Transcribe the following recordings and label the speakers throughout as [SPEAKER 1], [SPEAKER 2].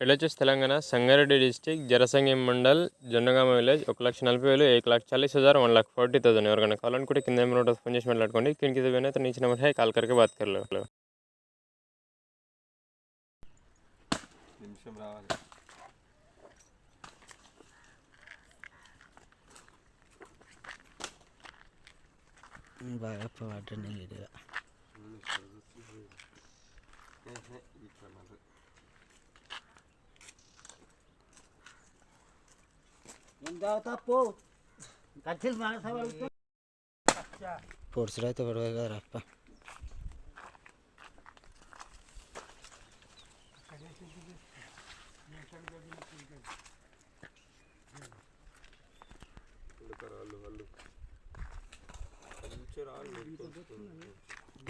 [SPEAKER 1] Villages Telangana Sangareddy district Jarasangi mandal Jonnagama village ఒక లక్ష నలభై వేలు ఏక లక్ష చాలీస్ హజార్ వన్ లాక్ ఫార్టీ థౌసండ్. ఎవరికైనా కూడా కింద ఏమైనా ఫోన్ చేసి మాట్లాడుకోండి. కింద కింద అయితే నీచిన నెంబర్ హై కాల్ కరికే బాత్ కర్లో.
[SPEAKER 2] నిమిషం రావాలి.
[SPEAKER 3] బాగా పొడుచుడు అయితే గొడవ కదా అప్ప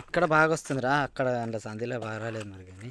[SPEAKER 3] ఇక్కడ బాగా వస్తుందిరా. అక్కడ అందులో సంధిలో బాగా రాలేదు మరి కానీ.